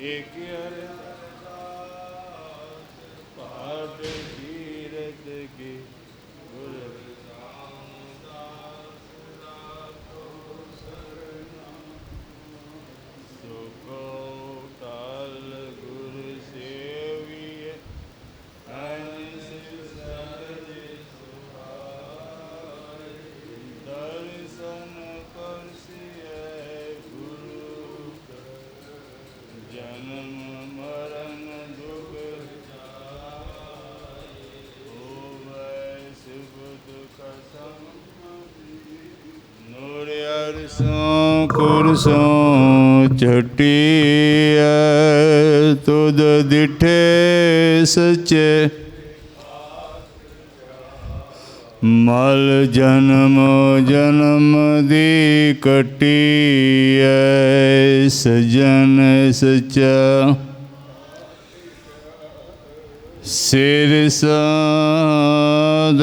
ਏਕ ਅਰਦਾਸ ਪਾਟ ਕੀਰਤ ਕੀ ਗੁਰ ਅਰਸੋਂ ਕੁਰਸੋਂ ਚਟੀਐ ਤੁਧ ਦਿਠੇ ਸਚੇ। ਮਲ ਜਨਮ ਜਨਮ ਦੀ ਕਟੀਐ, ਸਜਨ ਸਚਾ। ਸਿਰ ਸਾਦ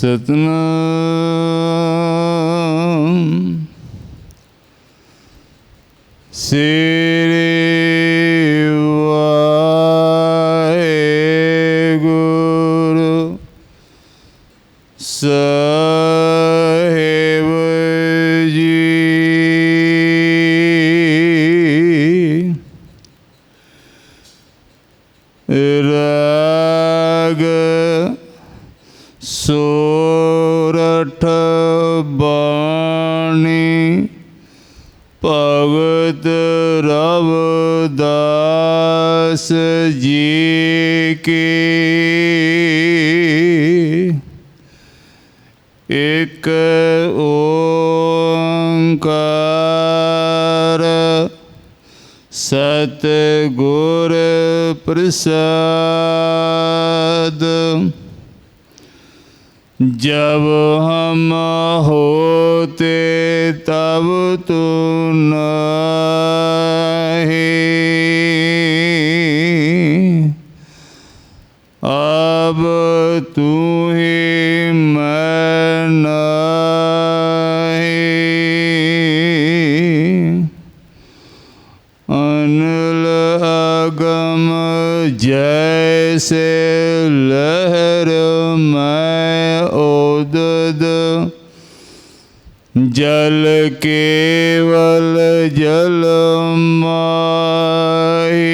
सतनाम श्री गुरु ਕੀ ਇਕ ਓੰਕਾਰ ਸਤ ਗੁਰ ਪ੍ਰਸਾਦ जब हम होते तब तू नहीं जैसे लहर मैं ओदद जल केवल जल माही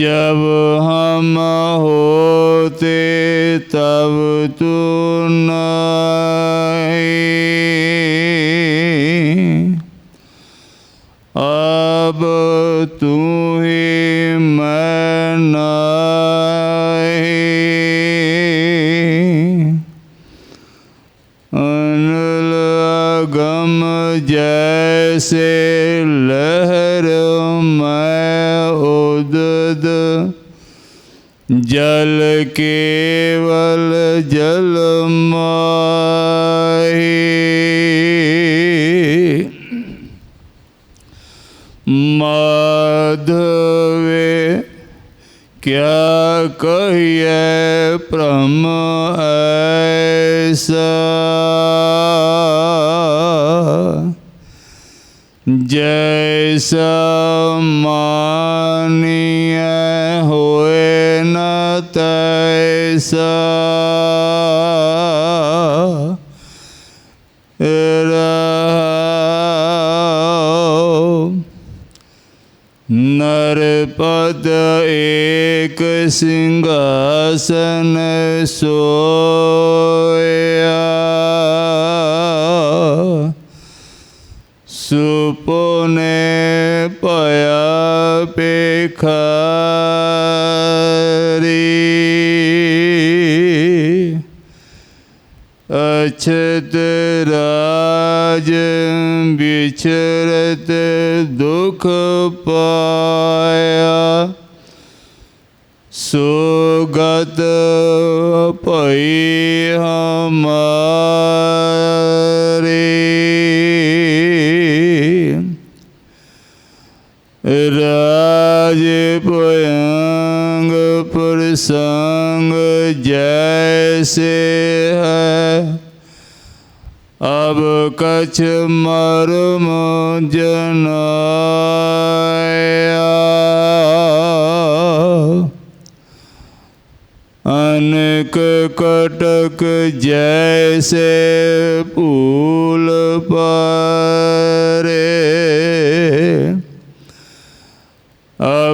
जब हम होते तब तू नहीं जैसे लहर मैं उदद जल केवल जल माधवे क्या कहिए प्रम ऐसा? जैसा मानिय होए न तैसा। नरपद एक सिंहासन सोया। सुपुने पयापेखरी अछत राज विचरत दुख पाया। सुगत पई हमारा। राज पयंग प्रसंग जैसे है। अब कछ मर्म जनाया। अनेक कटक जैसे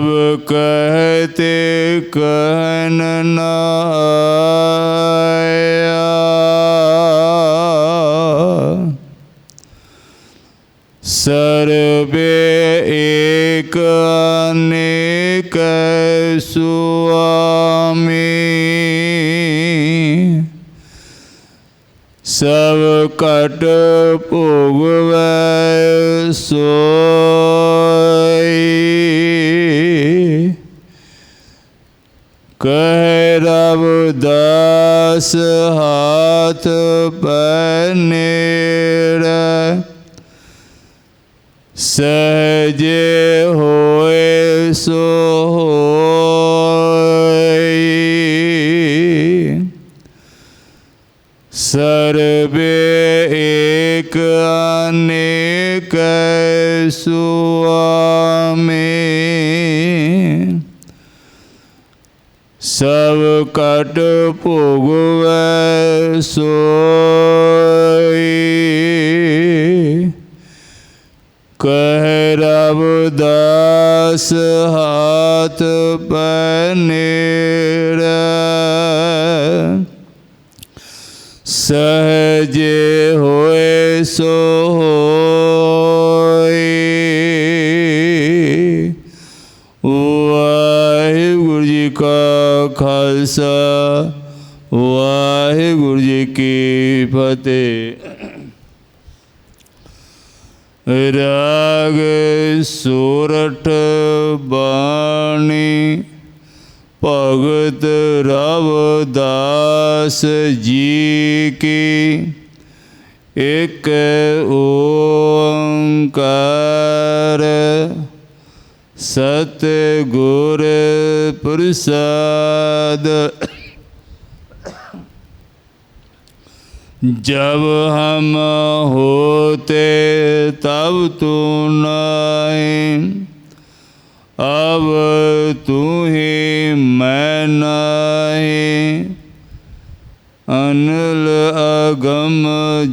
ਅਬ ਕਹਤੇ ਕਹਿਨ ਨਾ ਸਰਬੇ ਏਕ ਅਨੇਕ ਸੁਆਮੀ। ਸਭ ਕਟ ਭੋਗਵੈ ਸੋਈ। ਕਹਿ ਰਵਦਾਸ ਹਾਥ ਪੈਨੇੜ। ਸਹਜੇ ਹੋਏ ਸੋ ਹੋਈ। ਸਰਬੇ ਏਕ ਅਨੇਕ ਸੁਆਮੀ ਸਭ ਕਟ ਭੋਗਵੈ ਸੋਈ। ਕਹਿ ਰਵਦਾਸ ਹਾਥ ਪੈਨੇੜ। ਸਹਜੇ ਹੋਏ ਸੋ ਖਾਲਸਾ ਵਾਹਿਗੁਰੂ ਜੀ ਕੀ ਫਤਿਹ ਰਾਗ ਸੂਰਠ ਬਾਣੀ ਭਗਤ ਰਵਦਾਸ ਜੀ ਕੀ ਇਕ ਓੰਕਾਰ ਸਤ ਗੁਰ ਪ੍ਰਸਾਦ जब हम होते तब तू नहीं अब तू ही मैं नहीं अनल अगम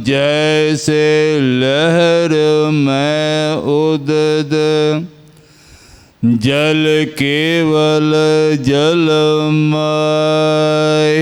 जैसे लहर मैं उदद ਜਲ ਕੇਵਲ ਜਲ ਮਾਹੀ।